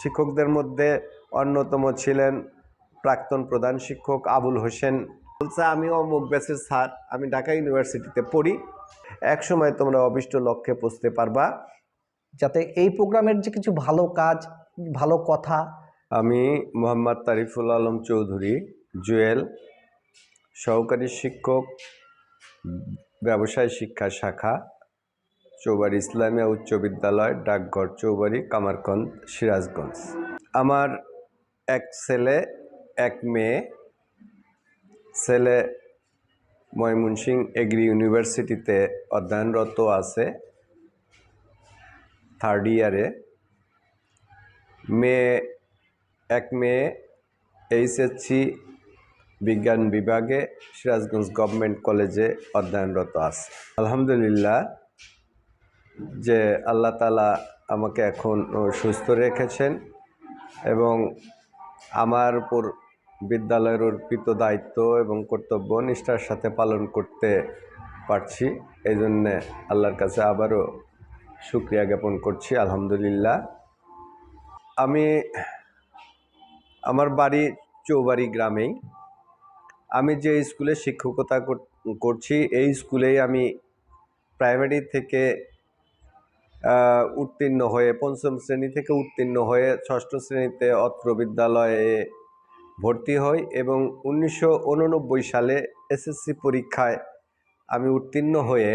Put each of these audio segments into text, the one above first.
শিক্ষকদের মধ্যে অন্যতম ছিলেন প্রাক্তন প্রধান শিক্ষক আবুল হোসেন। বলছে আমিও অমুক ব্যাচের স্যার আমি ঢাকা ইউনিভার্সিটিতে পড়ি। এক সময় তোমরা অবিষ্ট লক্ষ্যে পৌঁছতে পারবা। যাতে এই প্রোগ্রামের যে কিছু ভালো কাজ ভালো কথা আমি মোহাম্মদ তারিফুল আলম চৌধুরী জুয়েল সহকারী শিক্ষক ব্যবসায় শিক্ষা শাখা চৌবাড়ি ইসলামিয়া উচ্চ বিদ্যালয়, ডাকঘর, চৌবাড়ি কামারকন্দ সিরাজগঞ্জ। আমার এক ছেলে, এক মেয়ে, ছেলে ময়মনসিং এগ্রি ইউনিভার্সিটিতে অধ্যয়নরত আছে থার্ড ইয়ারে মেয়ে, এক মেয়ে এইচএসসি বিজ্ঞান বিভাগে সিরাজগঞ্জ গভর্নমেন্ট কলেজে অধ্যয়নরত আছে। আলহামদুলিল্লাহ যে আল্লাহ তালা আমাকে এখন সুস্থ রেখেছেন এবং আমার উপর বিদ্যালয়ের অর্পিত দায়িত্ব এবং কর্তব্য নিষ্ঠার সাথে পালন করতে পারছি। এই জন্যে আল্লাহর কাছে আবারও শুক্রিয়া জ্ঞাপন করছি। আলহামদুলিল্লাহ। আমি আমার বাড়ি চৌবাড়ি গ্রামেই। আমি যে স্কুলে শিক্ষকতা করছি, এই স্কুলেই আমি প্রাইমারি থেকে উত্তীর্ণ হয়ে পঞ্চম শ্রেণি থেকে উত্তীর্ণ হয়ে ষষ্ঠ শ্রেণীতে অত্র বিদ্যালয়ে ভর্তি হই এবং উনিশশো উননব্বই সালে এসএসসি পরীক্ষায় আমি উত্তীর্ণ হয়ে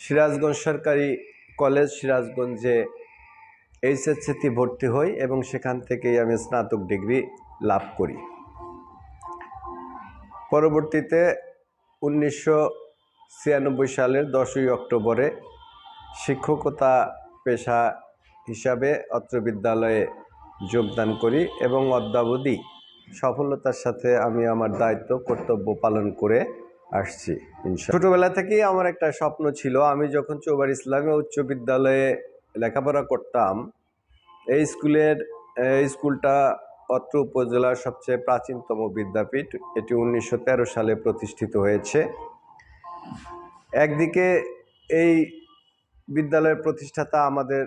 সিরাজগঞ্জ সরকারি কলেজ সিরাজগঞ্জে এইচএসসিতে ভর্তি হই এবং সেখান থেকেই আমি স্নাতক ডিগ্রি লাভ করি। পরবর্তীতে উনিশশো ছিয়ানব্বই সালের দশই অক্টোবরে শিক্ষকতা পেশা হিসাবে অত্র বিদ্যালয়ে যোগদান করি এবং অদ্যাবধি সফলতার সাথে আমি আমার দায়িত্ব, কর্তব্য পালন করে আসছি ছোটোবেলা থেকেই আমার একটা স্বপ্ন ছিল, আমি যখন চৌবার ইসলামী উচ্চ বিদ্যালয়ে লেখাপড়া করতাম, এই স্কুলের, এই স্কুলটা অত্র উপজেলার সবচেয়ে প্রাচীনতম বিদ্যাপীঠ, এটি উনিশশো তেরো সালে প্রতিষ্ঠিত হয়েছে। একদিকে এই বিদ্যালয়ের প্রতিষ্ঠাতা আমাদের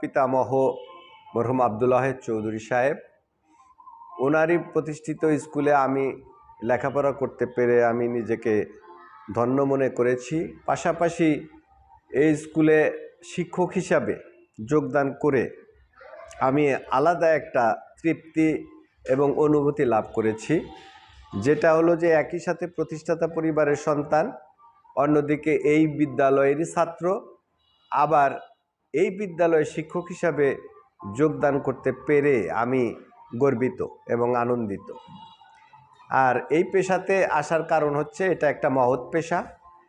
পিতামহ মরহুম আবদুল্লাহ চৌধুরী সাহেব। ওনারই প্রতিষ্ঠিত স্কুলে আমি লেখাপড়া করতে পেরে আমি নিজেকে ধন্য মনে করেছি। পাশাপাশি এই স্কুলে শিক্ষক হিসাবে যোগদান করে আমি আলাদা একটা তৃপ্তি এবং অনুভূতি লাভ করেছি। যেটা হলো যে একই সাথে প্রতিষ্ঠাতা পরিবারের সন্তান অন্যদিকে এই বিদ্যালয়েরই ছাত্র আবার এই বিদ্যালয়ে শিক্ষক হিসাবে যোগদান করতে পেরে আমি গর্বিত এবং আনন্দিত। আর এই পেশাতে আসার কারণ হচ্ছে এটা একটা মহৎ পেশা।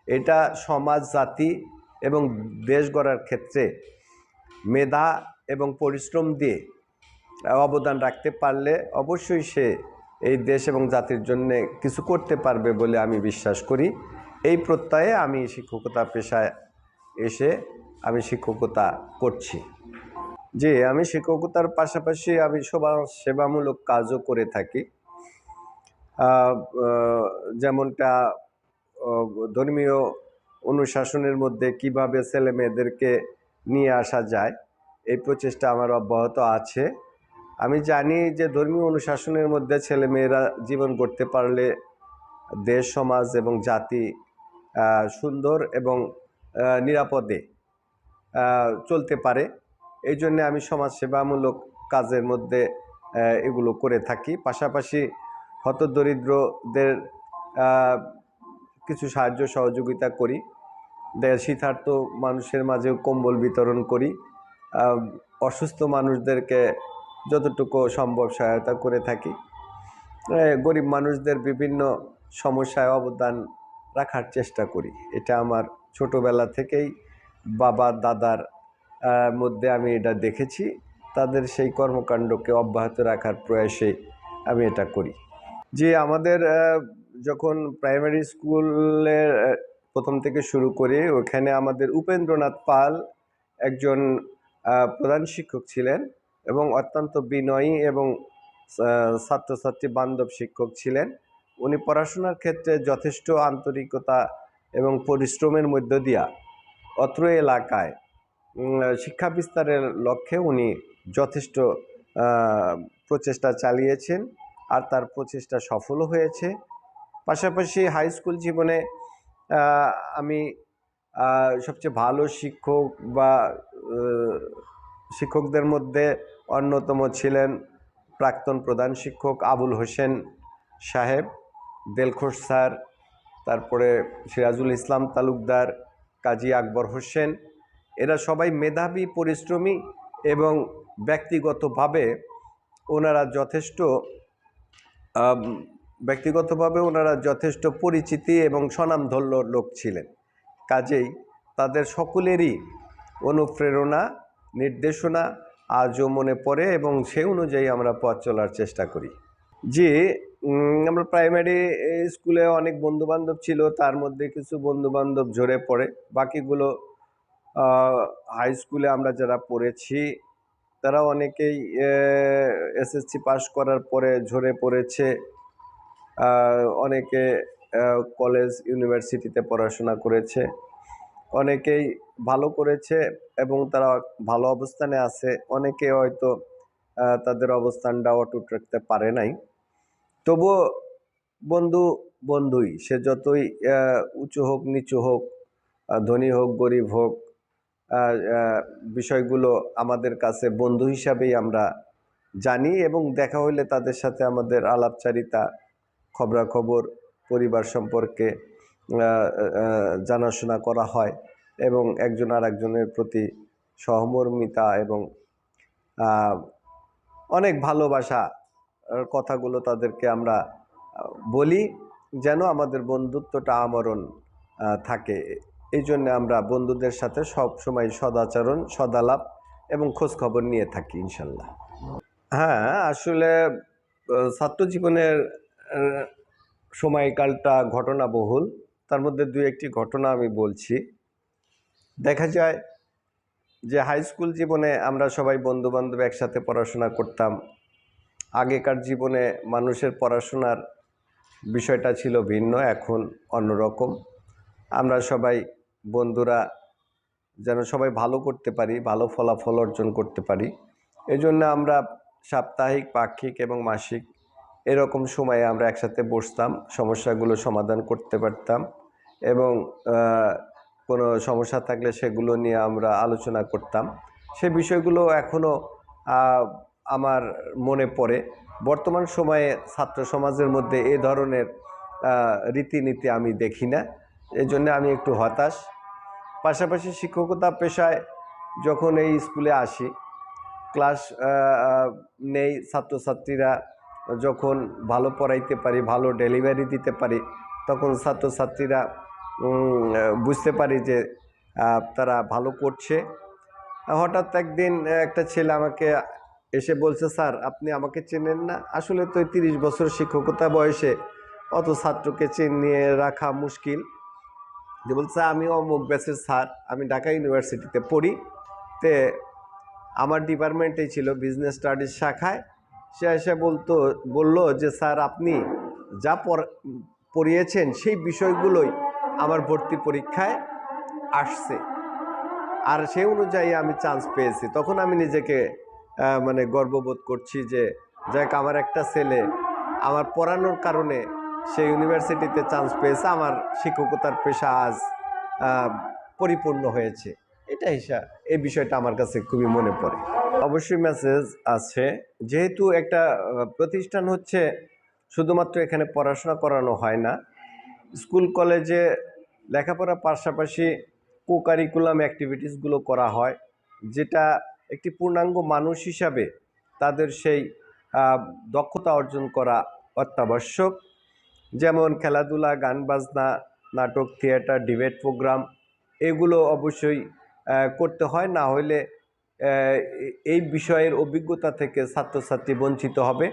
এটা সমাজ, জাতি এবং দেশ গড়ার ক্ষেত্রে মেধা এবং পরিশ্রম দিয়ে অবদান রাখতে পারলে অবশ্যই সে এই দেশ এবং জাতির জন্যে কিছু করতে পারবে বলে আমি বিশ্বাস করি। এই প্রত্যয়ে আমি শিক্ষকতা পেশায় এসে আমি শিক্ষকতা করছি। যে আমি শিক্ষকতার পাশাপাশি আমি সবার সেবামূলক কাজও করে থাকি। যেমনটা ধর্মীয় অনুশাসনের মধ্যে কীভাবে ছেলে মেয়েদেরকে নিয়ে আসা যায়, এই প্রচেষ্টা আমার অব্যাহত আছে। আমি জানি যে ধর্মীয় অনুশাসনের মধ্যে ছেলেমেয়েরা জীবন গড়তে পারলে দেশ, সমাজ এবং জাতি সুন্দর এবং নিরাপদে চলতে পারে। এই জন্যে আমি সমাজসেবামূলক কাজের মধ্যে এগুলো করে থাকি। পাশাপাশি হতদরিদ্রদের কিছু সাহায্য সহযোগিতা করি। শীতার্থ মানুষের মাঝেও কম্বল বিতরণ করি। অসুস্থ মানুষদেরকে যতটুকু সম্ভব সহায়তা করে থাকি। গরিব মানুষদের বিভিন্ন সমস্যায় অবদান রাখার চেষ্টা করি। এটা আমার ছোটোবেলা থেকেই বাবা, দাদার মধ্যে আমি এটা দেখেছি। তাদের সেই কর্মকাণ্ডকে অব্যাহত রাখার প্রয়াসে আমি এটা করি। যে আমাদের যখন প্রাইমারি স্কুলের প্রথম থেকে শুরু করে ওখানে আমাদের উপেন্দ্রনাথ পাল একজন প্রধান শিক্ষক ছিলেন এবং অত্যন্ত বিনয়ী এবং ছাত্রছাত্রী, বান্ধব শিক্ষক ছিলেন। উনি পড়াশোনার ক্ষেত্রে যথেষ্ট আন্তরিকতা এবং পরিশ্রমের মধ্য দিয়া অত্র এলাকায় শিক্ষা বিস্তারের লক্ষ্যে উনি যথেষ্ট প্রচেষ্টা চালিয়েছেন আর তার প্রচেষ্টা সফলও হয়েছে। পাশাপাশি হাই স্কুল জীবনে আমি সবচেয়ে ভালো শিক্ষক বা শিক্ষকদের মধ্যে অন্যতম ছিলেন প্রাক্তন প্রধান শিক্ষক আবুল হোসেন সাহেব। দেলখোস স্যার তারপরে সিরাজুল ইসলাম তালুকদার কাজী আকবর হোসেন এরা সবাই মেধাবী পরিশ্রমী এবং ব্যক্তিগতভাবে ওনারা যথেষ্ট ব্যক্তিগতভাবে ওনারা যথেষ্ট পরিচিতি এবং স্বনামধন্য লোক ছিলেন। কাজেই তাদের সকলেরই অনুপ্রেরণা নির্দেশনা আজও মনে পড়ে এবং সে অনুযায়ী আমরা পথ চলার চেষ্টা করি। উম, আমরা প্রাইমারি স্কুলে অনেক বন্ধুবান্ধব ছিল, তার মধ্যে কিছু বন্ধুবান্ধব ঝরে পড়ে। বাকিগুলো হাই স্কুলে আমরা যারা পড়েছি, তারা অনেকেই এসএসসি পাশ করার পরে ঝরে পড়েছে। অনেকে কলেজ ইউনিভার্সিটিতে পড়াশোনা করেছে। অনেকেই ভালো করেছে এবং তারা ভালো অবস্থানে আছে। অনেকে হয়তো তাদের অবস্থানটা অটুট রাখতে পারে নাই। তবুও বন্ধু, বন্ধুই, সে যতই উঁচু হোক, নিচু হোক ধনী হোক, গরিব হোক বিষয়গুলো আমাদের কাছে বন্ধু হিসাবেই আমরা জানি এবং দেখা হইলে তাদের সাথে আমাদের আলাপচারিতা, খবরাখবর, পরিবার সম্পর্কে জানাশোনা করা হয় এবং একজন আর একজনের প্রতি সহমর্মিতা এবং অনেক ভালোবাসা কথাগুলো তাদেরকে আমরা বলি যেন আমাদের বন্ধুত্বটা আমরণ থাকে। এই জন্য আমরা বন্ধুদের সাথে সব সময় সদাচরণ, সদালাপ এবং খোঁজখবর নিয়ে থাকি, ইনশাল্লাহ। হ্যাঁ আসলে ছাত্র জীবনের সময়কালটা ঘটনাবহুল। তার মধ্যে দু একটি ঘটনা আমি বলছি। দেখা যায় যে হাই স্কুল জীবনে আমরা সবাই বন্ধুবান্ধব একসাথে পড়াশোনা করতাম। আগেকার জীবনে মানুষের পড়াশোনার বিষয়টা ছিল ভিন্ন, এখন অন্যরকম। আমরা সবাই বন্ধুরা যেন সবাই ভালো করতে পারি, ভালো ফলাফল অর্জন করতে পারি। এই জন্য আমরা সাপ্তাহিক, পাক্ষিক এবং মাসিক এরকম সময়ে আমরা একসাথে বসতাম, সমস্যাগুলো সমাধান করতে পারতাম এবং কোনো সমস্যা থাকলে সেগুলো নিয়ে আমরা আলোচনা করতাম। সে বিষয়গুলো এখনও আমার মনে পড়ে। বর্তমান সময়ে ছাত্র সমাজের মধ্যে এ ধরনের রীতিনীতি আমি দেখি না। এই জন্য আমি একটু হতাশ। পাশাপাশি শিক্ষকতা পেশায় যখন এই স্কুলে আসি, ক্লাস নেই, ছাত্রছাত্রীরা যখন ভালো পড়াইতে পারি, ভালো ডেলিভারি দিতে পারি, তখন ছাত্রছাত্রীরা বুঝতে পারি যে তারা ভালো করছে। হঠাৎ একদিন একটা ছেলে আমাকে এসে বলছে, স্যার, আপনি আমাকে চেনেন না। আসলে তো তিরিশ বছর শিক্ষকতা বয়সে অত ছাত্রকে চিনিয়ে রাখা মুশকিল। যে বলছে, আমি অমুক ব্যাচের স্যার। আমি ঢাকা ইউনিভার্সিটিতে পড়ি। তে আমার ডিপার্টমেন্টেই ছিল বিজনেস স্টাডিজ শাখায়। সে এসে বলতো, বলল যে, স্যার, আপনি যা পড়- পড়িয়েছেন সেই বিষয়গুলোই আমার ভর্তি পরীক্ষায় আসছে। আর সেই অনুযায়ী আমি চান্স পেয়েছি। তখন আমি নিজেকে মানে গর্ববোধ করছি যে, যাক আমার একটা ছেলে, আমার পড়ানোর কারণে সে ইউনিভার্সিটিতে চান্স পেয়েছে, আমার শিক্ষকতার পেশা আজ পরিপূর্ণ হয়েছে। এটা হিসাব এই বিষয়টা আমার কাছে খুবই মনে পড়ে। অবশ্যই মেসেজ আছে, যেহেতু একটা প্রতিষ্ঠান হচ্ছে শুধুমাত্র এখানে পড়াশোনা করানো হয় না, স্কুল, কলেজে লেখাপড়ার পাশাপাশি কো কারিকুলাম অ্যাক্টিভিটিসগুলো করা হয়, যেটা একটি পূর্ণাঙ্গ মানুষ হিসাবে তাদের সেই দক্ষতা অর্জন করা অত্যাবশ্যক। যেমন খেলাধুলা, গান বাজনা, নাটক, থিয়েটার, ডিবেট প্রোগ্রাম এগুলো অবশ্যই করতে হয়। না হলে এই বিষয়ের অভিজ্ঞতা থেকে ছাত্রছাত্রী বঞ্চিত হবে।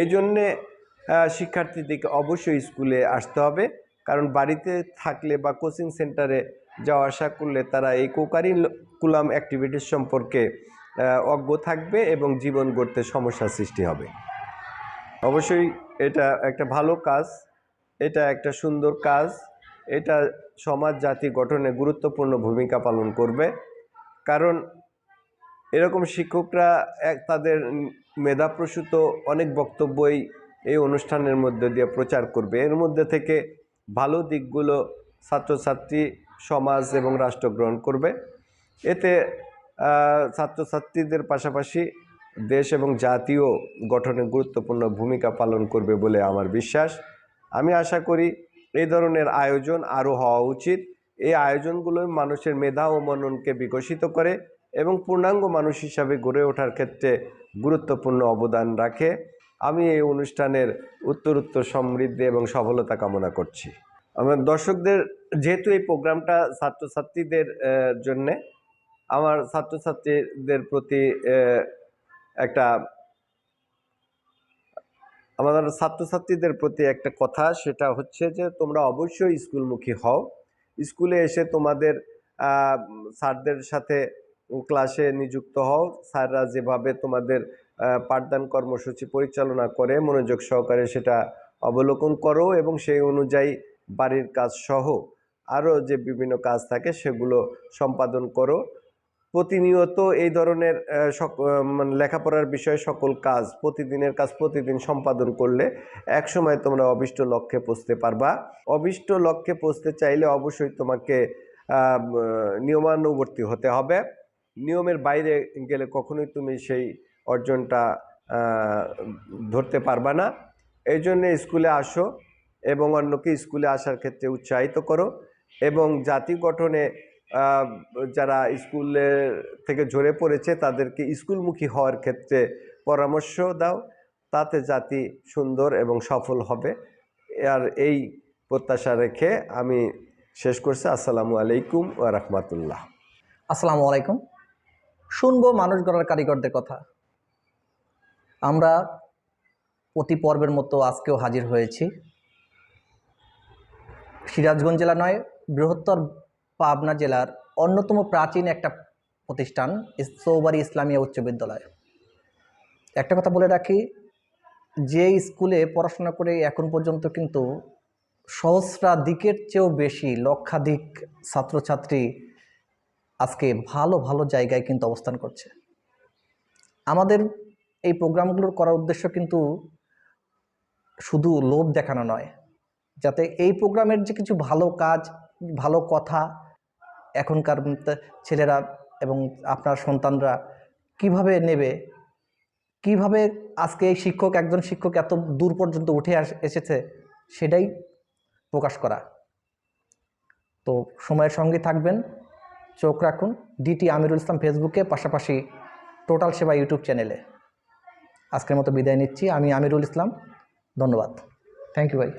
এই জন্যে শিক্ষার্থীদেরকে অবশ্যই স্কুলে আসতে হবে। কারণ বাড়িতে থাকলে বা কোচিং সেন্টারে যাওয়া আসা করলে তারা এই কোকারিকুলাম অ্যাক্টিভিটিস সম্পর্কে অজ্ঞ থাকবে এবং জীবন গড়তে সমস্যার সৃষ্টি হবে। অবশ্যই এটা একটা ভালো কাজ, এটা একটা সুন্দর কাজ, এটা সমাজ, জাতি গঠনে গুরুত্বপূর্ণ ভূমিকা পালন করবে। কারণ এরকম শিক্ষকরা এক, তাদের মেধাপ্রসূত অনেক বক্তব্যই এই অনুষ্ঠানের মধ্যে দিয়ে প্রচার করবে। এর মধ্যে থেকে ভালো দিকগুলো ছাত্রছাত্রী, সমাজ এবং রাষ্ট্র গ্রহণ করবে। এতে ছাত্রছাত্রীদের পাশাপাশি দেশ এবং জাতীয় গঠনে গুরুত্বপূর্ণ ভূমিকা পালন করবে বলে আমার বিশ্বাস। আমি আশা করি এই ধরনের আয়োজন আরও হওয়া উচিত। এই আয়োজনগুলো মানুষের মেধা ও মননকে বিকশিত করে এবং পূর্ণাঙ্গ মানুষ হিসাবে গড়ে ওঠার ক্ষেত্রে গুরুত্বপূর্ণ অবদান রাখে। আমি এই অনুষ্ঠানের উত্তরোত্তর সমৃদ্ধি এবং সফলতা কামনা করছি। আমার দর্শকদের, যেহেতু এই প্রোগ্রামটা ছাত্রছাত্রীদের জন্যে আমার ছাত্রছাত্রীদের প্রতি একটা, আমাদের ছাত্রছাত্রীদের প্রতি একটা কথা, সেটা হচ্ছে যে তোমরা অবশ্যই স্কুলমুখী হও। স্কুলে এসে তোমাদের স্যারদের সাথে ক্লাসে নিযুক্ত হও। স্যাররা যেভাবে তোমাদের পাঠদান কর্মসূচি পরিচালনা করে, মনোযোগ সহকারে সেটা অবলোকন করো এবং সেই অনুযায়ী বাড়ির কাজ সহ আরও যে বিভিন্ন কাজ থাকে সেগুলো সম্পাদন করো। প্রতিনিয়ত এই ধরনের মানে লেখাপড়ার বিষয়ে সকল কাজ, প্রতিদিনের কাজ প্রতিদিন সম্পাদন করলে একসময় তোমরা অবিষ্ট লক্ষ্যে পৌঁছতে পারবা। অবিষ্ট লক্ষ্যে পৌঁছতে চাইলে অবশ্যই তোমাকে নিয়মানুবর্তী হতে হবে। নিয়মের বাইরে গেলে কখনোই তুমি সেই অর্জনটা ধরতে পারবা না। এই জন্যে স্কুলে আসো এবং অন্যকে স্কুলে আসার ক্ষেত্রে উৎসাহিত করো এবং জাতি গঠনে যারা স্কুলের থেকে ঝরে পড়েছে, তাদেরকে স্কুলমুখী হওয়ার ক্ষেত্রে পরামর্শ দাও। তাতে জাতি সুন্দর এবং সফল হবে। আর এই প্রত্যাশা রেখে আমি শেষ করছি। আসসালামু আলাইকুম ও রহমতুল্লাহ। আসসালামু আলাইকুম। শুনব মানুষ গড়ার কারিগরদের কথা। আমরা প্রতি পর্বের মতো আজকেও হাজির হয়েছি। সিরাজগঞ্জ জেলা নয়, বৃহত্তর পাবনা জেলার অন্যতম প্রাচীন একটা প্রতিষ্ঠান চৌবাড়ি ইসলামিয়া উচ্চ বিদ্যালয়। একটা কথা বলে রাখি, যে স্কুলে পড়াশোনা করে এখন পর্যন্ত কিন্তু সহস্রাধিকের চেয়েও বেশি লক্ষাধিক ছাত্রছাত্রী আজকে ভালো ভালো জায়গায় কিন্তু অবস্থান করছে। আমাদের এই প্রোগ্রামগুলোর করার উদ্দেশ্য কিন্তু শুধু লোভ দেখানো নয়, যাতে এই প্রোগ্রামের যে কিছু ভালো কাজ, ভালো কথা এখনকার ছেলেরা এবং আপনার সন্তানরা কীভাবে নেবে? কীভাবে আজকে এই শিক্ষক একজন শিক্ষক এত দূর পর্যন্ত উঠে এসেছে সেটাই প্রকাশ করা। তো সময়ের সঙ্গে থাকবেন, চোখ রাখুন। ডিটি আমিরুল ইসলাম ফেসবুকে পাশাপাশি টোটাল সেবা ইউটিউব চ্যানেলে আজকের মতো বিদায় নিচ্ছি। আমি আমিরুল ইসলাম। ধন্যবাদ। থ্যাংক ইউ ভাই